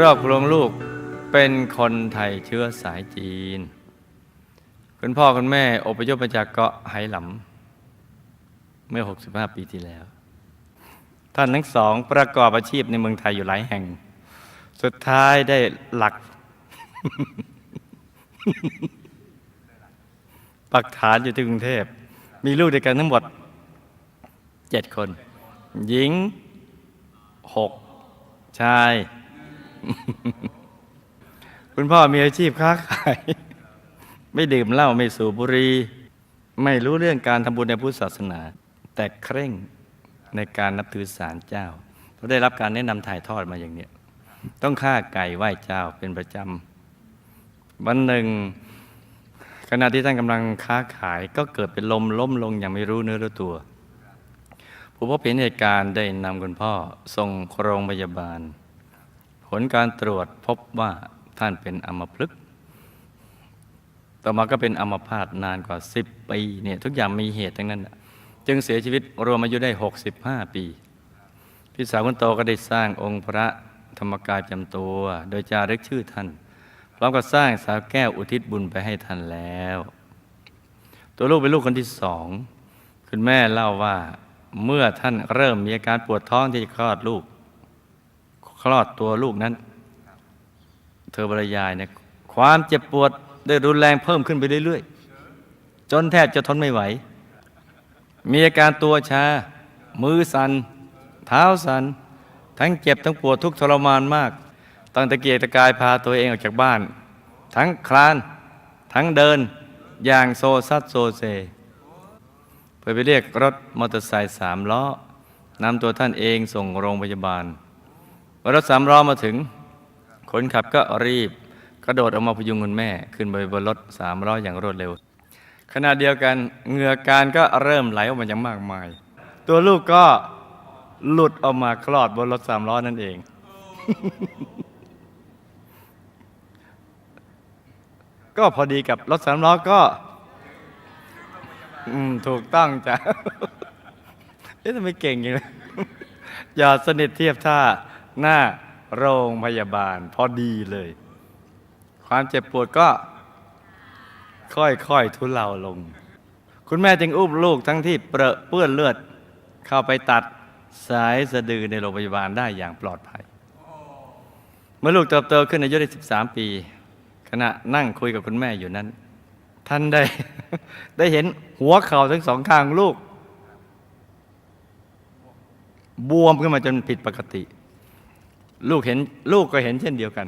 รอบครองลูกเป็นคนไทยเชื้อสายจีน คุณพ่อคุณแม่อพยพมาจากเกาะไหหลำเมื่อ 65 ปีที่แล้ว ท่านทั้งสองประกอบอาชีพในเมืองไทยอยู่หลายแห่ง สุดท้ายได้หลัก ปักฐานอยู่ที่กรุงเทพ มีลูกด้วยกันทั้งหมดเจ็ดคน หญิงหกชาย คุณพ่อมีอาชีพค้าขาย ไม่ดื่มเหล้าไม่สูบบุหรี่ไม่รู้เรื่องการทำบุญในพุทธศาสนา แต่เคร่งในการนับถือศาลเจ้า เพราะได้รับการแนะนำถ่ายทอดมาอย่างเนี้ยต้องฆ่าไก่ไหว้เจ้าเป็นประจำวันหนึ่ง ขณะที่ท่านกำลังค้าขายก็เกิดเป็นลมล้มลงอย่างไม่รู้เนื้อรู้ตัว ผู้พบเห็นเหตุการณ์ได้นำคุณพ่อส่งโรงพยาบาล ผลการตรวจพบว่าท่านเป็นอัมพฤกษ์ต่อมาก็เป็นอัมพาตนานกว่า 10 ปีเนี่ยทุกอย่างมีเหตุทั้งนั้น จึงเสียชีวิตรวมอายุได้ 65 ปี พี่สาวคนโตก็ได้สร้างองค์พระธรรมกายจำตัว โดยจารึกชื่อท่านพร้อมกับสร้างสาวแก้วอุทิศบุญไปให้ท่านแล้ว ตัวลูกเป็นลูกคนที่สอง คุณแม่เล่าว่าเมื่อท่านเริ่มมีอาการปวดท้องที่จะคลอดลูก ลอดตัวลูกนั้น เธอบรรยายเนี่ยความเจ็บปวดได้รุนแรงเพิ่มขึ้นไปเรื่อยๆ จนแทบจะทนไม่ไหว มีอาการตัวชา มือสัน่นเท้าสัน่นทั้งเจ็บทั้งปวดทุกทรมานมาก ตั้งตะเกียกตะกายพาตัวเองออกจากบ้าน ทั้งคลาน ทั้งเดิน อย่างโซซัดโซเซ เพื่อไปเรียกรถมอเตอร์ไซค์สามล้อนำตัวท่านเองส่งโรงพยาบาล รถสามล้อมาถึง คนขับก็รีบ กระโดดออกมาพยุงคุณแม่ ขึ้นไปบนรถสามล้ออย่างรวดเร็ว ขณะเดียวกันเหงื่อการก็เริ่มไหลออกมาอย่างมากมาย ตัวลูกก็หลุดออกมาคลอดบนรถสามล้อนั่นเอง ก็พอดีกับรถสามล้อก็ อืม ถูกต้องจ้ะเอ๊ะทำไมเก่งอย่างนี้อย่าสนิทเทียบท่า หน้าโรงพยาบาล พอดีเลย ความเจ็บปวดก็ ค่อยๆทุเลาลง คุณแม่จึงอุ้มลูกทั้งที่เปรอะเปื้อนเลือด เข้าไปตัดสายสะดือในโรงพยาบาลได้อย่างปลอดภัย เมื่อลูกเติบโตขึ้นอายุได้ 13 ปี ขณะนั่งคุยกับคุณแม่อยู่นั้น ท่านได้ ได้เห็นหัวเข่าทั้งสองข้างลูก บวมขึ้นมาจนผิดปกติ ลูกเห็นลูกก็เห็นเช่นเดียวกัน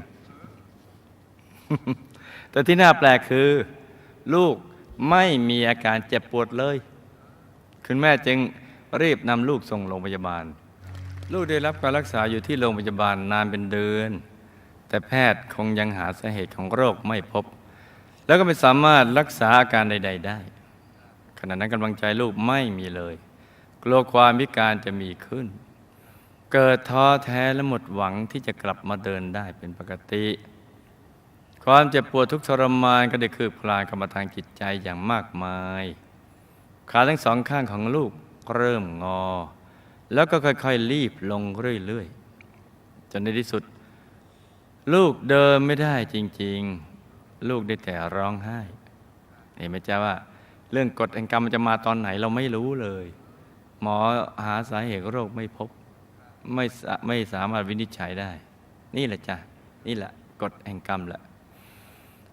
แต่ที่น่าแปลกคือ ลูกไม่มีอาการเจ็บปวดเลย คุณแม่จึงรีบนำลูกส่งโรงพยาบาล ลูกได้รับการรักษาอยู่ที่โรงพยาบาลนานเป็นเดือน แต่แพทย์คงยังหาสาเหตุของโรคไม่พบ แล้วก็ไม่สามารถรักษาอาการใด ๆ ได้ ขณะนั้นกำลังใจลูกไม่มีเลย กลัวความพิการจะมีขึ้น เกิดท้อแท้และหมดหวังที่จะกลับมาเดินได้เป็นปกติ ความเจ็บปวดทุกทรมานก็ได้คืบคลานกรรมาทางจิตใจอย่างมากมาย ขาทั้งสองข้างของลูกเริ่มงอ แล้วก็ค่อยๆรีบลงเรื่อยๆจนในที่สุด ลูกเดินไม่ได้จริงๆ ลูกได้แต่ร้องไห้เห็นไหมจ๊ะว่า เรื่องกฎแห่งกรรมมันจะมาตอนไหนเราไม่รู้เลย หมอหาสาเหตุโรคไม่พบ ไม่ไม่สามารถวินิจฉัยได้ นี่แหละจ้ะนี่แหละกฎแห่งกรรมแหละ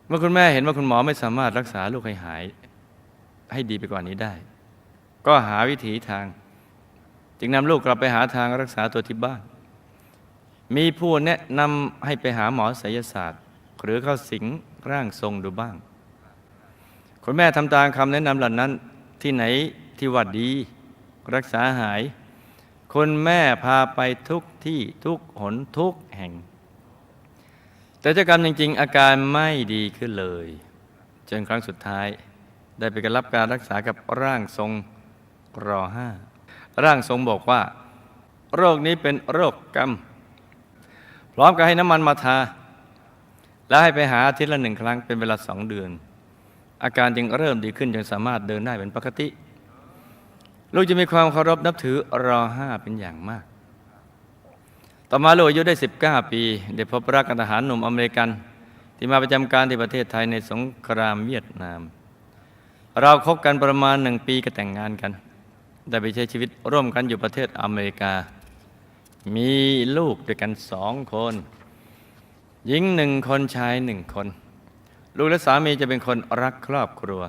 เมื่อคุณแม่เห็นว่าคุณหมอไม่สามารถรักษาลูกให้หาย ให้ดีไปกว่านี้ได้ ก็หาวิถีทาง จึงนำลูกกลับไปหาทางรักษาตัวที่บ้าน มีผู้แนะนำให้ไปหาหมอไสยศาสตร์ หรือเข้าสิงร่างทรงดูบ้าง คุณแม่ทำตามคำแนะนำเหล่านั้นที่ไหนที่ว่าดี รักษาหาย คุณแม่พาไปทุกที่ทุกหนทุกแห่ง แต่เจ้ากรรมจริง ๆ อาการไม่ดีขึ้นเลย จนครั้งสุดท้าย ได้ไปรับการรักษากับร่างทรงรอห้าร่างทรงบอกว่า โรคนี้เป็นโรคกรรม พร้อมกับให้น้ำมันมาทา แล้วให้ไปหาอาทิตย์ละหนึ่งครั้งเป็นเวลาสองเดือน อาการจึงเริ่มดีขึ้นจนสามารถเดินได้เป็นปกติ ลูกจะมีความเคารพนับถือรอห้าเป็นอย่างมาก ต่อมาลูกอายุได้ 19 ปีได้พบรักกับทหารหนุ่มอเมริกัน ที่มาประจำการที่ประเทศไทยในสงครามเวียดนาม เราคบกันประมาณหนึ่งปีก็แต่งงานกัน ได้ไปใช้ชีวิตร่วมกันอยู่ประเทศอเมริกา มีลูกด้วยกันสองคน หญิงหนึ่งคนชายหนึ่งคน ลูกและสามีจะเป็นคนรักครอบครัว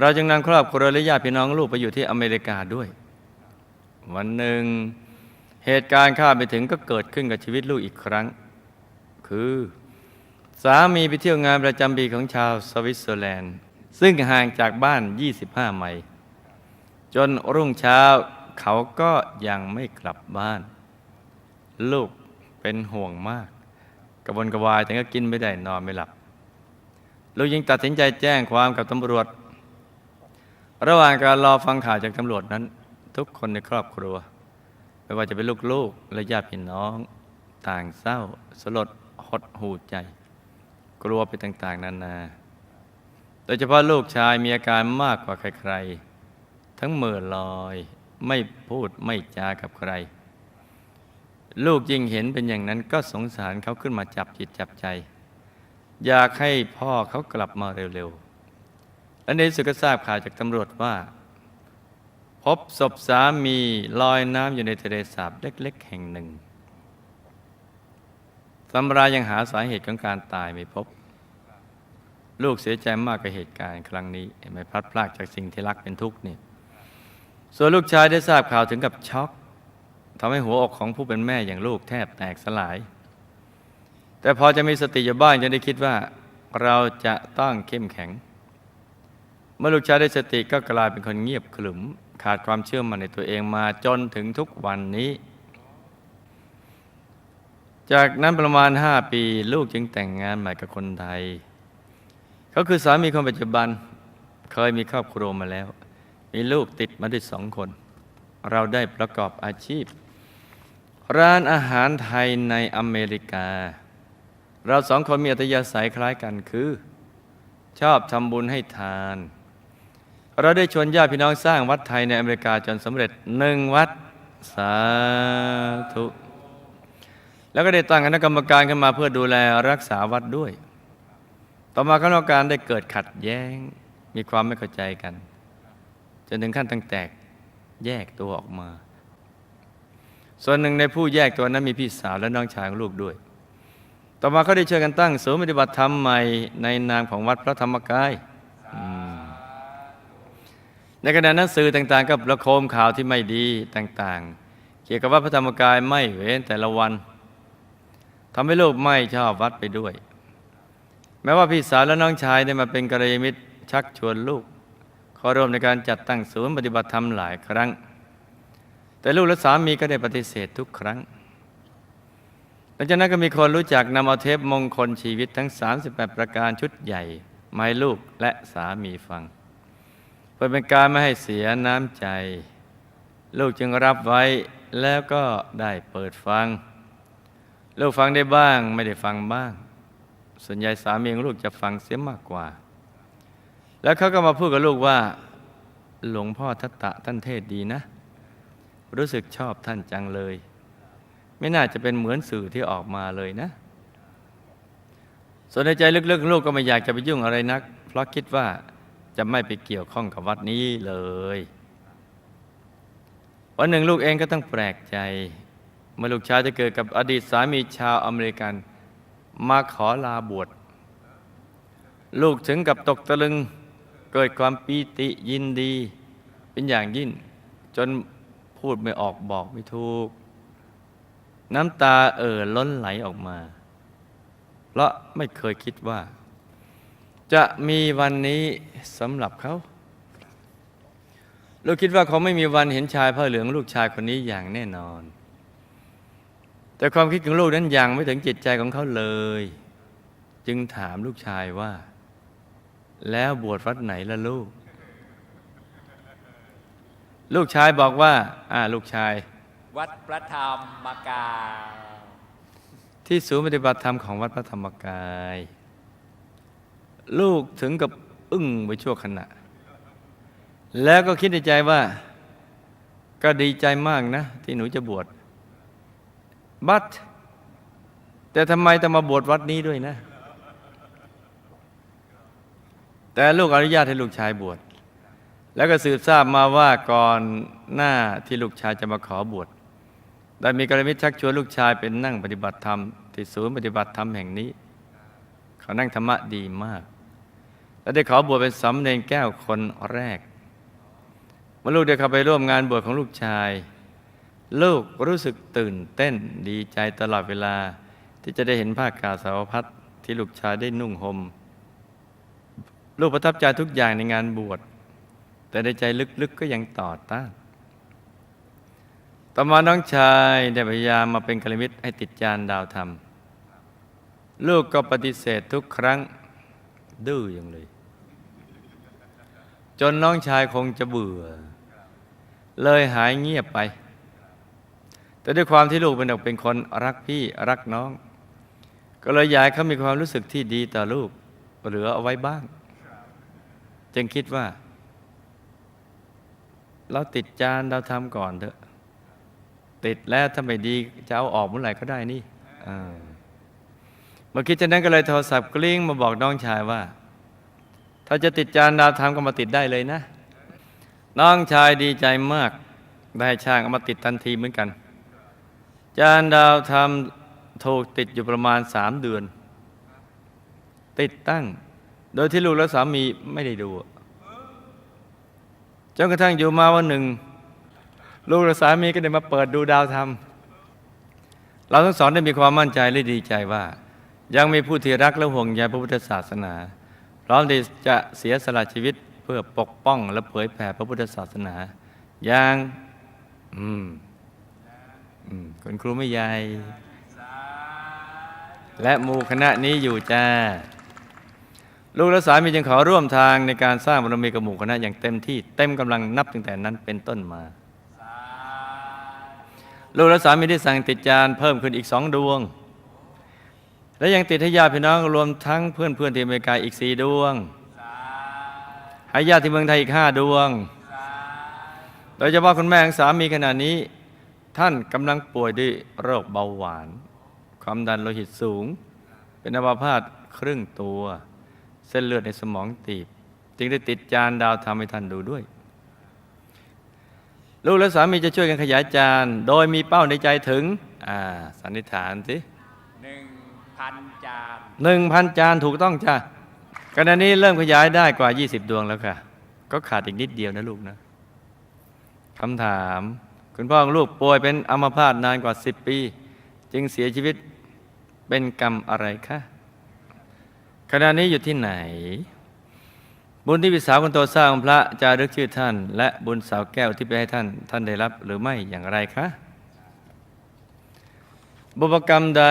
เราจึงนำครอบครัวและญาติพี่น้องลูกไปอยู่ที่อเมริกาด้วย วันหนึ่งเหตุการณ์คาดไปถึงก็เกิดขึ้นกับชีวิตลูกอีกครั้ง คือ สามีไปเที่ยวงานประจำปีของชาวสวิตเซอร์แลนด์ ซึ่งห่างจากบ้าน 25 ไมล์จนรุ่งเช้าเขาก็ยังไม่กลับบ้าน ลูกเป็นห่วงมาก กระวนกระวายแต่ก็กินไม่ได้นอนไม่หลับ ลูกยิงตัดสินใจแจ้งความกับตำรวจ ระหว่างการรอฟังข่าวจากตำรวจนั้น ทุกคนในครอบครัว ไม่ว่าจะเป็นลูกๆและญาติพี่น้อง ต่างเศร้า สลดหดหูใจ กลัวไปต่าง ๆ นานา โดยเฉพาะลูกชายมีอาการมากกว่าใคร ๆ ทั้งเหม่อลอย ไม่พูดไม่จากับใคร ลูกยิ่งเห็นเป็นอย่างนั้นก็สงสารเขาขึ้นมาจับจิตจับใจ อยากให้พ่อเขากลับมาเร็ว ๆ และในสุดก็ทราบข่าวจากตำรวจว่า พบศพสามีลอยน้ำอยู่ในทะเลสาบเล็ก ๆ แห่งหนึ่งตำรายังหาสาเหตุของการตายไม่พบ ลูกเสียใจมากกับเหตุการณ์ครั้งนี้ไม่พลัดพรากจากสิ่งที่รักเป็นทุกข์เนี่ยส่วนลูกชายได้ทราบข่าวถึงกับช็อกทำให้หัวอกของผู้เป็นแม่อย่างลูกแทบแตกสลาย แต่พอจะมีสติอยู่บ้างจะได้คิดว่า เราจะต้องเข้มแข็ง มื่อลูกชายได้สติก็กลายเป็นคนเงียบขรึม ขาดความเชื่อมั่นในตัวเองมาจนถึงทุกวันนี้ จากนั้นประมาณห้าปี ลูกจึงแต่งงานใหม่กับคนไทย เขาคือสามีคนปัจจุบันเคยมีครอบครัวมาแล้ว มีลูกติดมาด้วยสองคน เราได้ประกอบอาชีพ ร้านอาหารไทยในอเมริกา เราสองคนมีอัตยาศัยคล้ายกันคือ ชอบทำบุญให้ทาน เราได้ชวนญาติพี่น้องสร้างวัดไทยในอเมริกาจนสำเร็จหนึ่งวัดสาธุแล้วก็ได้ตั้งคณะกรรมการขึ้นมาเพื่อดูแลรักษาวัดด้วย ต่อมาคณะกรรมการได้เกิดขัดแย้ง มีความไม่เข้าใจกัน จนถึงขั้นตั้งแตกแยกตัวออกมา ส่วนหนึ่งในผู้แยกตัวนั้นมีพี่สาวและน้องชายของลูกด้วย ต่อมาเขาได้ช่วยกันตั้งศูนย์ปฏิบัติธรรมใหม่ในนามของวัดพระธรรมกาย ในขณะนั้นสื่อต่างๆ ก็ประโคมข่าวที่ไม่ดีต่างๆ เกี่ยวกับวัดพระธรรมกายไม่เว้นแต่ละวันทำให้ลูกไม่ชอบวัดไปด้วย แม้ว่าพี่สาวและน้องชายได้มาเป็นกัลยมิตรชักชวนลูกขอร่วมในการจัดตั้งศูนย์ปฏิบัติธรรมหลายครั้ง แต่ลูกและสามีก็ได้ปฏิเสธทุกครั้งหลังจากนั้นก็มีคนรู้จักนำเอาเทปมงคลชีวิตทั้ง 38 ประการชุดใหญ่มาให้ลูกและสามีฟัง พื่อเป็นการไม่ให้เสียน้ำใจ ลูกจึงรับไว้แล้วก็ได้เปิดฟัง ลูกฟังได้บ้างไม่ได้ฟังบ้าง ส่วนใหญ่สามีของลูกจะฟังเสียมากกว่า แล้วเขาก็มาพูดกับลูกว่า หลวงพ่อทัตตะท่านเทศดีนะ รู้สึกชอบท่านจังเลย ไม่น่าจะเป็นเหมือนสื่อที่ออกมาเลยนะ ส่วนในใจลึกๆ ลูกก็ไม่อยากจะไปยุ่งอะไรนัก เพราะคิดว่า จะไม่ไปเกี่ยวข้องกับวัดนี้เลย วันหนึ่งลูกเองก็ต้องแปลกใจ เมื่อลูกชายจะเกิดกับอดีตสามีชาวอเมริกัน มาขอลาบวชลูกถึงกับตกตะลึงเกิดความปีติยินดี เป็นอย่างยิ่ง จนพูดไม่ออกบอกไม่ถูก น้ำตาเอ่อล้นไหลออกมา เพราะไม่เคยคิดว่า จะมีวันนี้สำหรับเขาลูกคิดว่าเขาไม่มีวันเห็นชายผ้าเหลืองลูกชายคนนี้อย่างแน่นอน แต่ความคิดของลูกนั้นยังไม่ถึงจิตใจของเขาเลย จึงถามลูกชายว่า แล้วบวชวัดไหนล่ะลูก ลูกชายบอกว่า อ่าลูกชาย วัดพระธรรมกายที่ศูนย์ปฏิบัติธรรมของวัดพระธรรมกาย ลูกถึงกับอึ้งไปชั่วขณะ แล้วก็คิดในใจว่า ก็ดีใจมากนะ ที่หนูจะบวชบัตแต่ทำไมต้องมาบวชวัดนี้ด้วยนะ แต่ลูกอนุญาตให้ลูกชายบวชแล้วก็สืบทราบมาว่าก่อนหน้าที่ลูกชายจะมาขอบวชได้มีกรมิตชักชวนลูกชายเป็นนั่งปฏิบัติธรรม ที่ศูนย์ปฏิบัติธรรมแห่งนี้ เขานั่งธรรมะดีมาก และได้ขอบวชเป็นสำเนนแก้วคนแรกเมื่อลูกได้เข้าไปร่วมงานบวชของลูกชาย ลูกรู้สึกตื่นเต้นดีใจตลอดเวลา ที่จะได้เห็นผ้ากาสาวพัดที่ลูกชายได้นุ่งหม่มลูกประทับใจทุกอย่างในงานบวช แต่ในใจลึกๆก็ยังต่อต้าน ต่อมาน้องชายได้พยายามมาเป็นกัลมิตรให้ติดจานดาวธรรม ลูกก็ปฏิเสธทุกครั้งดื้ออย่างเลย จนน้องชายคงจะเบื่อ เลยหายเงียบไป แต่ด้วยความที่ลูกเป็นเด็กเป็นคนรักพี่รักน้อง ก็เลยอยากเขามีความรู้สึกที่ดีต่อลูกเหลือเอาไว้บ้าง จึงคิดว่า เราติดจานเราทำก่อนเถอะ ติดแล้วถ้าไม่ดีจะเอาออกเมื่อไหร่ก็ได้นี่เมื่อคิดฉะนั้นก็เลยโทรศัพท์กลิ้งมาบอกน้องชายว่า ถ้าจะติดจานดาวทำก็มาติดได้เลยนะ น้องชายดีใจมากได้ช่างเอามาติดทันทีเหมือนกัน จานดาวทำถูกติดอยู่ประมาณสามเดือน ติดตั้ง โดยที่ลูกและสามีไม่ได้ดูจนกระทั่งอยู่มาวันหนึ่ง ลูกและสามีก็ได้มาเปิดดูดาวธรรม เราทั้งสองได้มีความมั่นใจและดีใจว่า ยังมีผู้ที่รักและห่วงใยพระพุทธศาสนา ร้อมที่จะเสียสละชีวิตเพื่อปกป้องและเผยแผ่พระพุทธศาสนา อย่าง อืมอืมคุณครูไม่ใหญ่และหมู่คณะนี้อยู่จ้า ลูกและสามีจึงขอร่วมทางในการสร้างบารมีกับหมู่คณะอย่างเต็มที่เต็มกำลังนับตั้งแต่นั้นเป็นต้นมา ลูกและสามีได้สั่งติดจานเพิ่มขึ้นอีกสองดวง และยังติดให้ญาติพี่น้องรวมทั้งเพื่อนเพื่อนๆที่อเมริกาอีกสี่ดวงให้ญาติที่เมืองไทยอีกห้าดวง โดยเฉพาะคุณแม่ของสามีขณะนี้ ท่านกำลังป่วยด้วยโรคเบาหวาน ความดันโลหิตสูง เป็นอัมพาตครึ่งตัว เส้นเลือดในสมองตีบ จึงได้ติดจานดาวทำให้ท่านดูด้วย ลูกและสามีจะช่วยกันขยายจาน โดยมีเป้าในใจถึง อ่าสันนิษฐานสิหนึ่ง พันจานหนึ่งพันจานถูกต้องจ้ะขณะนี้เริ่มขยายได้กว่า 20 ดวงแล้วค่ะ ก็ขาดอีกนิดเดียวนะลูกนะคำถาม คุณพ่อของลูกป่วยเป็นอัมพาตนานกว่า 10 ปี จึงเสียชีวิตเป็นกรรมอะไรคะขณะนี้อยู่ที่ไหน บุญที่พี่สาวคนโตสร้างพระจารึกชื่อท่าน และบุญสาวแก้วที่ไปให้ท่าน ท่านได้รับหรือไม่อย่างไรคะ บุพกรรมใด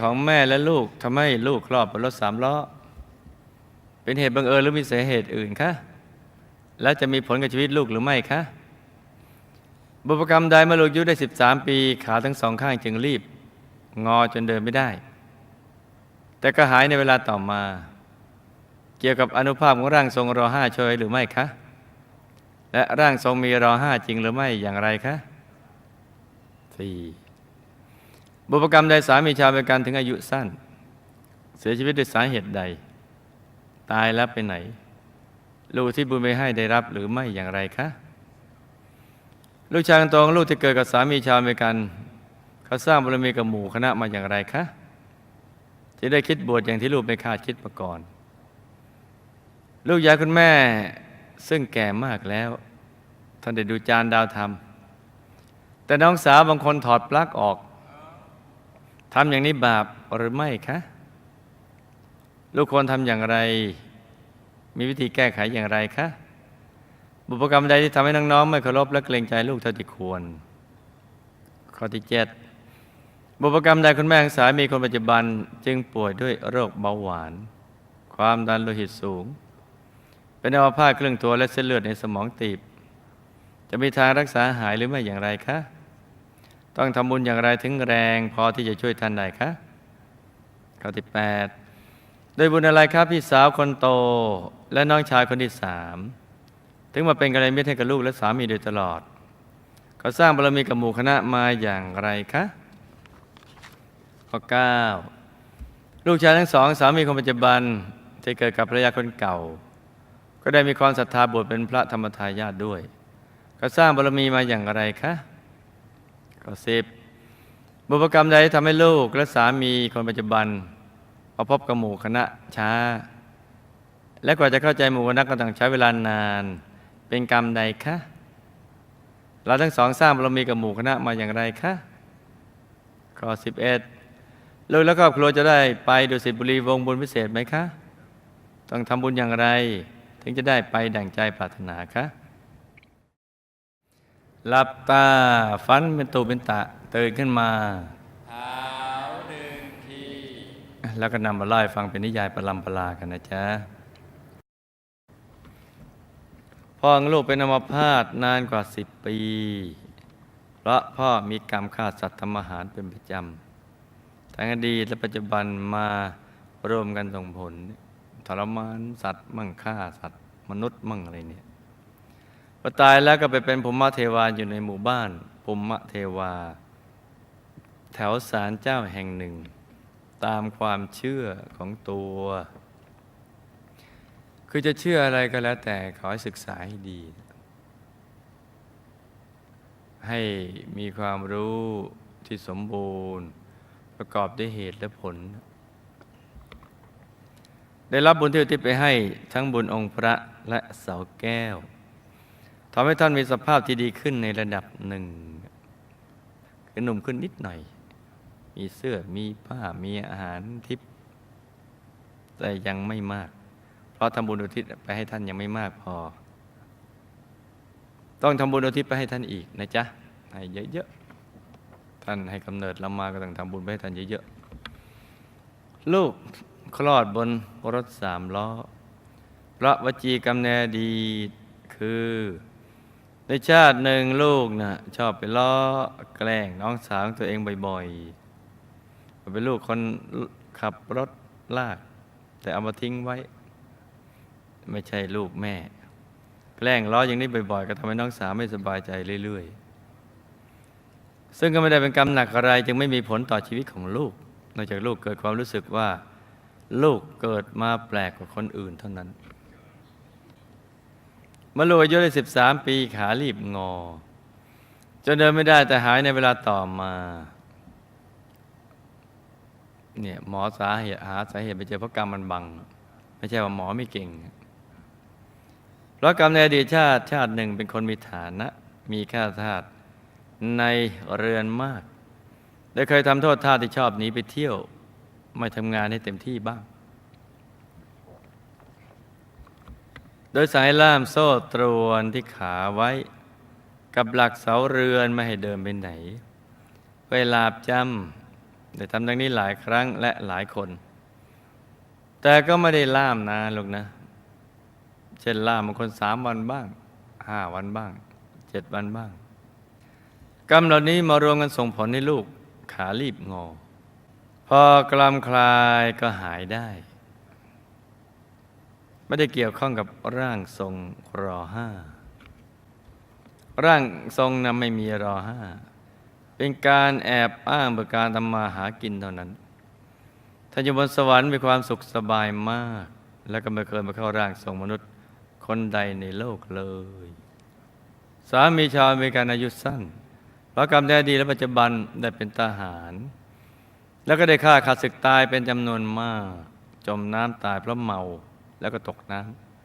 ของแม่และลูกทำให้ลูกคลอดบนรถสามล้อ เป็นเหตุบังเอิญหรือมีสาเหตุอื่นคะและจะมีผลกับชีวิตลูกหรือไม่คะบุพกรรมใดเมื่อลูกอายุได้ 13 ปีขาทั้งสองข้างจึงรีบ งอจนเดินไม่ได้ แต่ก็หายในเวลาต่อมา เกี่ยวกับอนุภาพของร่างทรงรอห้าช่วยหรือไม่คะ และร่างทรงมีรอห้าจริงหรือไม่อย่างไรคะสี่ บุพกรรมใดสามีชาวเมกันถึงอายุสั้น เสียชีวิตด้วยสาเหตุใด ตายแล้วไปไหน ลูกที่บุญไปให้ได้รับหรือไม่อย่างไรคะ ลูกชายคนโตของลูกที่เกิดกับสามีชาวอเมริกัน เขาสร้างบารมีกับหมู่คณะมาอย่างไรคะที่ได้คิดบวชอย่างที่ลูกไม่คาดคิดมาก่อน ลูกยายคุณแม่ซึ่งแก่มากแล้ว ท่านได้ดูจานดาวธรรม แต่น้องสาวบางคนถอดปลั๊กออก ทำอย่างนี้บาปหรือไม่คะ ลูกควรทำอย่างไร มีวิธีแก้ไขอย่างไรคะ บุพกรรมใดที่ทำให้น้องๆไม่เคารพและเกรงใจลูกเท่าที่ควร ข้อที่เจ็ดบุพกรรมใดคุณแม่ของสามีคนปัจจุบัน จึงป่วยด้วยโรคเบาหวาน ความดันโลหิตสูง เป็นอัมพาตครึ่งตัวและเส้นเลือดในสมองตีบ จะมีทางรักษาหายหรือไม่อย่างไรคะ ต้องทำบุญอย่างไรถึงแรงพอที่จะช่วยท่านได้คะข้อที่แปดโดยบุญอะไรครับพี่สาวคนโตและน้องชายคนที่สามถึงมาเป็นกัลยาณมิตรให้กับลูกและสามีโดยตลอด เขาสร้างบารมีกับหมู่คณะมาอย่างไรคะข้อเก้าลูกชายทั้งสองสามีคนปัจจุบันที่เกิดกับภรรยาคนเก่า ก็ได้มีความศรัทธาบวชเป็นพระธรรมทายาทด้วย ก็สร้างบารมีมาอย่างไรคะ ข้อสิบบุพกรรมใดทำให้ลูกและสามีคนปัจจุบันมาพบกับหมู่คณะช้า และกว่าจะเข้าใจหมู่คณะก็ต้องใช้เวลานาน เป็นกรรมใดคะเราทั้งสองสร้างบารมีกับหมู่คณะมาอย่างไรคะข้อสิบเอ็ดลูกและครอบครัวจะได้ไปดุสิตบุรีวงบุญพิเศษไหมคะ ต้องทำบุญอย่างไร ถึงจะได้ไปดั่งใจปรารถนาคะ หลับตาฝันเป็นตูเป็นตะตื่นขึ้นมาเท้าหนึ่งทีแล้วก็นำมาเล่าให้ฟังเป็นนิยายประลำประลากันนะจ๊ะพ่อของลูกเป็นอัมพาตนานกว่าสิบปี เพราะพ่อมีกรรมฆ่าสัตว์ทำอาหารเป็นประจำทั้งอดีตและปัจจุบันมารวมกันส่งผลทรมานสัตว์มั่งฆ่าสัตว์มนุษย์มั่งอะไรเนี่ย พอตายแล้วก็ไปเป็นภูมิเทวาอยู่ในหมู่บ้านภูมิเทวา แถวศาลเจ้าแห่งหนึ่ง ตามความเชื่อของตัว คือจะเชื่ออะไรก็แล้วแต่ขอให้ศึกษาให้ดี ให้มีความรู้ที่สมบูรณ์ ประกอบด้วยเหตุและผล ได้รับบุญที่อุทิศไปให้ทั้งบุญองค์พระและเสาแก้ว ทำให้ท่านมีสภาพที่ดีขึ้นในระดับหนึ่งคือหนุ่มขึ้นนิดหน่อย มีเสื้อมีผ้ามีอาหารทิพย์แต่ยังไม่มาก เพราะทำบุญอุทิศไปให้ท่านยังไม่มากพอ ต้องทำบุญอุทิศไปให้ท่านอีกนะจ๊ะให้เยอะๆท่านให้กำเนิดเรามาก็ต้องทำบุญไปให้ท่านเยอะๆลูกคลอดบนรถสามล้อพระวจีกรรมแนดีคือ ในชาติหนึ่งลูกนะชอบไปล้อแกล้งน้องสาวของตัวเองบ่อยๆเป็นลูกคนขับรถลาก แต่เอามาทิ้งไว้ ไม่ใช่ลูกแม่ แกล้งล้ออย่างนี้บ่อยๆ ก็ทำให้น้องสาวไม่สบายใจเรื่อยๆ ซึ่งก็ไม่ได้เป็นกรรมหนักอะไร จึงไม่มีผลต่อชีวิตของลูก นอกจากลูกเกิดความรู้สึกว่า ลูกเกิดมาแปลกกว่าคนอื่นเท่านั้น มื่อลูอายุได้สิบสามปีขารีบงอ จนเดินไม่ได้แต่หายในเวลาต่อมาเนี่ยหมอสาเหตุหาสาเหตุไปเจอเพราะกรรมมันบัง ไม่ใช่ว่าหมอไม่เก่ง เพราะกรรมในอดีตชาติชาติหนึ่งเป็นคนมีฐานะ มีค่าทาสในเรือนมาก ได้เคยทำโทษทาสที่ชอบหนีไปเที่ยว ไม่ทำงานให้เต็มที่บ้าง โดยสายล่ามโซ่ตรวนที่ขาไว้ กับหลักเสาเรือนไม่ให้เดินไปไหน เวลาจำได้ทำดังนี้หลายครั้งและหลายคน แต่ก็ไม่ได้ล่ามนานหรอกนะ เช่นล่ามบางคนสามวันบ้างห้าวันบ้างเจ็ดวันบ้าง กรรมเหล่านี้มารวมกันส่งผลให้ลูกขารีบงอ พอกลำคลายก็หายได้ ไม่ได้เกี่ยวข้องกับร่างทรงรอห้าร่างทรงนั้นไม่มีรอห้าเป็นการแอบอ้างเพื่อการทำมาหากินเท่านั้นท่านอยู่บนสวรรค์มีความสุขสบายมาก และก็ไม่เคยมาเข้าร่างทรงมนุษย์คนใดในโลกเลย สามีชาวอเมริกันอายุสั้นเพราะกรรมได้ดีและปัจจุบันได้เป็นทหาร แล้วก็ได้ฆ่าขาดศึกตายเป็นจำนวนมาก จมน้ำตายเพราะเมา แล้วก็ตกน้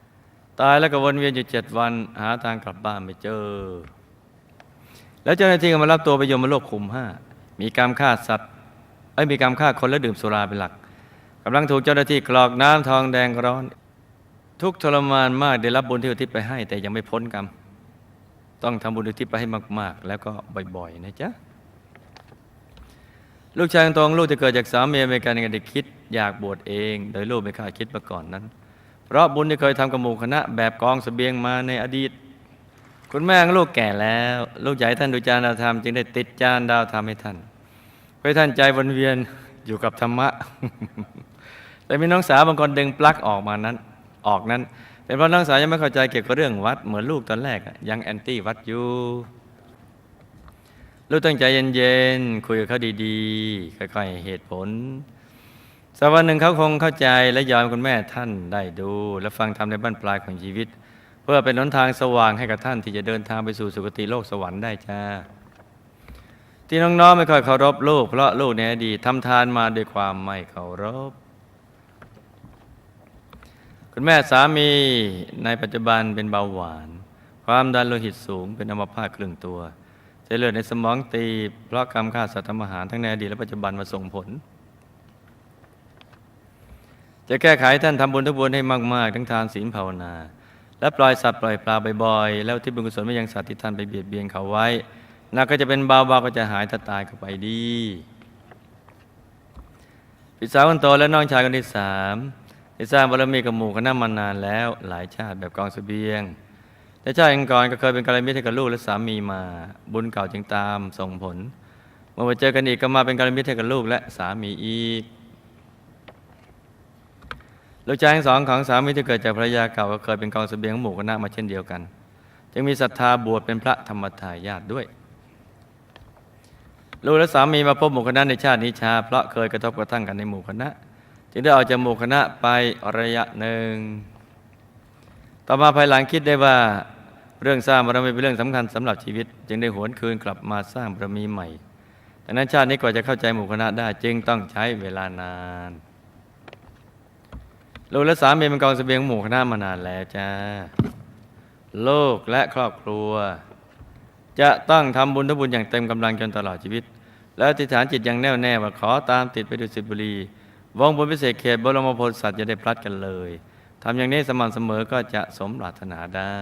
ำตายแล้วก็วนเวียนอยู่เจ็ดวัน หาทางกลับบ้านไม่เจอ แล้วเจ้าหน้าที่ก็มารับตัวไปยมโลกคุมห้ามีกรรมฆ่าสัตว์เอ้มีกรรมฆ่าคนและดื่มสุราเป็นหลักกำลังถูกเจ้าหน้าที่กรอกน้ำทองแดงร้อน ทุกทรมานมากได้รับบุญที่อุทิศไปให้ แต่ยังไม่พ้นกรรมต้องทำบุญอุทิศไปให้มาก ๆ แล้วก็บ่อย ๆ นะจ๊ะลูกชายของตองลูกจะเกิดจากสามีอเมริกันยังได้คิด อยากบวชเอง โดยลูกไม่คาดคิดมาก่อนนั้น เพราะบุญที่เคยทำกับหมู่คณะ แบบกองเสบียงมาในอดีต คุณแม่ลูกแก่แล้ว ลูกใหญ่ท่านดูจานดาวธรรมจึงได้ติดจานดาวธรรมให้ท่านเพื่อท่านใจวนเวียนอยู่กับธรรมะ แต่มีน้องสาวบางคนดึงปลั๊กออกมานั้น ออกนั้น เป็นเพราะน้องสาวยังไม่เข้าใจเกี่ยวกับเรื่องวัด เหมือนลูกตอนแรกยังแอนตี้วัดอยู่ลูกตั้งใจเย็นๆคุยกับเขาดีๆค่อยๆเหตุผล สักวันหนึ่งเขาคงเข้าใจและยอมคุณแม่ท่านได้ดู และฟังธรรมในบ้านปลายของชีวิต เพื่อเป็นหนทางสว่างให้กับท่านที่จะเดินทางไปสู่สุคติโลกสวรรค์ได้จ้าที่น้องๆไม่ค่อยเคารพลูก เพราะลูกในอดีตทำทานมาด้วยความไม่เคารพ คุณแม่สามีในปัจจุบันเป็นเบาหวาน ความดันโลหิตสูงเป็นอัมพาตครึ่งตัวเส้นเลือดในสมองตี เพราะกรรมฆ่าสัตว์ทำอาหารทั้งในอดีตและปัจจุบันมาส่งผล จะแก้ไขท่านทำบุญทุกบุญให้มาก ๆ ทั้งทานศีลภาวนา และปล่อยสัตว์ปล่อยปลาบ่อยๆ แล้วที่บุญกุศลไม่ยังสัตว์ที่ท่านไปเบียดเบียนเขาไว้นักก็จะเป็นเบาๆก็จะหายถ้าตายก็ไปดีพี่สาวคนโตและน้องชายคนที่สามได้สร้างบารมีกับหมู่คณะมานานแล้วหลายชาติแบบกองเสบียง แต่ชาติก่อนก็เคยเป็นกัลยาณมิตรกับลูกและสามีมาบุญเก่าจึงตามส่งผล เมื่อมาเจอกันอีกก็มาเป็นกัลยาณมิตรกับลูกและสามีอีก ลูกชายทั้งสองของสามีที่เกิดจากภรรยาเก่าก็เคยเป็นกองเสบียงของหมู่คณะมาเช่นเดียวกัน จึงมีศรัทธาบวชเป็นพระธรรมทายาทด้วย ลูกและสามีมาพบหมู่คณะในชาตินี้ชา เพราะเคยกระทบกระทั่งกันในหมู่คณะ จึงได้ออกจากหมู่คณะไประยะหนึ่ง ต่อมาภายหลังคิดได้ว่าเรื่องสร้างบารมีเป็นเรื่องสำคัญสำหรับชีวิต จึงได้หวนคืนกลับมาสร้างบารมีใหม่ดังนั้นชาตินี้กว่าจะเข้าใจหมู่คณะได้จึงต้องใช้เวลานาน ลูกและสามีเป็นกองเสบียงหมู่คณะมานานแล้วจ้าโลกและครอบครัว จะต้องทำบุญทุบุญอย่างเต็มกำลังจนตลอดชีวิต และอธิฐานจิตอย่างแน่วแน่ว่าขอตามติดไปดูสิบุรีวงบุญพิเศษเขตบรมโพธิสัตว์จะได้พลัดกันเลยทำอย่างนี้สม่ำเสมอก็จะสมปรารถนาได้